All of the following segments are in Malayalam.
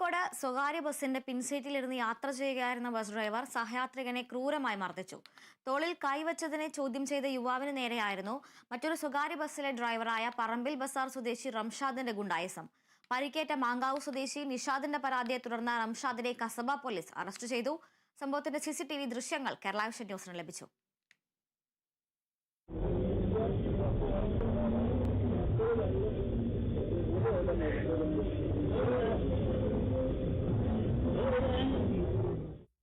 കോഴിക്കോട് സ്വകാര്യ ബസിന്റെ പിൻസീറ്റിലിരുന്ന് യാത്ര ചെയ്യുകയായിരുന്ന ബസ് ഡ്രൈവർ സഹയാത്രികനെ ക്രൂരമായി മർദ്ദിച്ചു. തോളിൽ കൈവച്ചതിനെ ചോദ്യം ചെയ്ത യുവാവിന് നേരെയായിരുന്നു മറ്റൊരു സ്വകാര്യ ബസ്സിലെ ഡ്രൈവറായ പറമ്പിൽ ബസാർ സ്വദേശി റംഷാദിന്റെ ഗുണ്ടായസം. പരിക്കേറ്റ മാങ്കാവ് സ്വദേശി നിഷാദിന്റെ പരാതിയെ തുടർന്ന് റംഷാദിനെ കസബ പോലീസ് അറസ്റ്റ് ചെയ്തു. സംഭവത്തിന്റെ സിസിടിവി ദൃശ്യങ്ങൾ കേരള ന്യൂസിന് ലഭിച്ചു.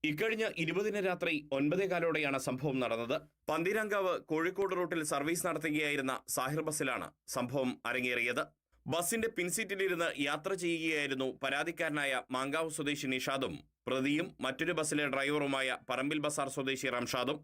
ഇക്കഴിഞ്ഞ ഇരുപതിന് രാത്രി ഒൻപതേ കാലോടെയാണ് സംഭവം നടന്നത്. പന്തീരങ്കാവ് കോഴിക്കോട് റൂട്ടിൽ സർവീസ് നടത്തുകയായിരുന്ന സാഹിർ ബസ്സിലാണ് സംഭവം അരങ്ങേറിയത്. ബസിന്റെ പിൻസീറ്റിലിരുന്ന് യാത്ര ചെയ്യുകയായിരുന്നു പരാതിക്കാരനായ മാങ്കാവ് സ്വദേശി നിഷാദും പ്രതിയും മറ്റൊരു ബസ്സിലെ ഡ്രൈവറുമായ പറമ്പിൽ ബസാർ സ്വദേശി റംഷാദും.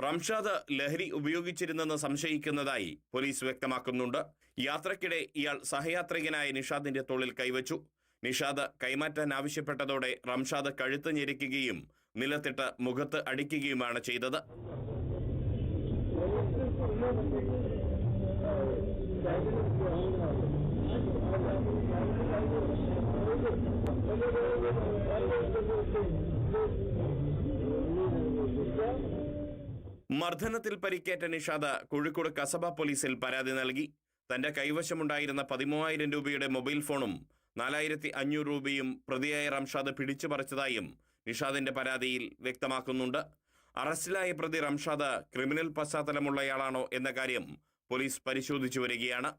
റംഷാദ് ലഹരി ഉപയോഗിച്ചിരുന്നെന്ന് സംശയിക്കുന്നതായി പോലീസ് വ്യക്തമാക്കുന്നുണ്ട്. യാത്രക്കിടെ ഇയാൾ സഹയാത്രികനായ നിഷാദിന്റെ തോളിൽ കൈവച്ചു. നിഷാദ് കൈമാറ്റാൻ ആവശ്യപ്പെട്ടതോടെ റംഷാദ് കഴുത്ത് ഞെരിക്കുകയും നിലത്തിട്ട് മുഖത്ത് അടിക്കുകയുമാണ് ചെയ്തത്. മർദ്ദനത്തിൽ പരിക്കേറ്റ നിഷാദ കോഴിക്കോട് കസബ പോലീസിൽ പരാതി നൽകി. തന്റെ കൈവശമുണ്ടായിരുന്ന പതിമൂവായിരം രൂപയുടെ മൊബൈൽ ഫോണും നാലായിരത്തി അഞ്ഞൂറ് രൂപയും പ്രതിയായ റംഷാദ് പിടിച്ചു പറിച്ചതായും നിഷാദിന്റെ പരാതിയിൽ വ്യക്തമാക്കുന്നുണ്ട്. അറസ്റ്റിലായ പ്രതി റംഷാദ് ക്രിമിനൽ പശ്ചാത്തലമുള്ളയാളാണോ എന്ന കാര്യം പോലീസ് പരിശോധിച്ചു വരികയാണ്.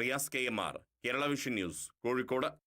Riyas K M R Kerala vision news Kozhikode.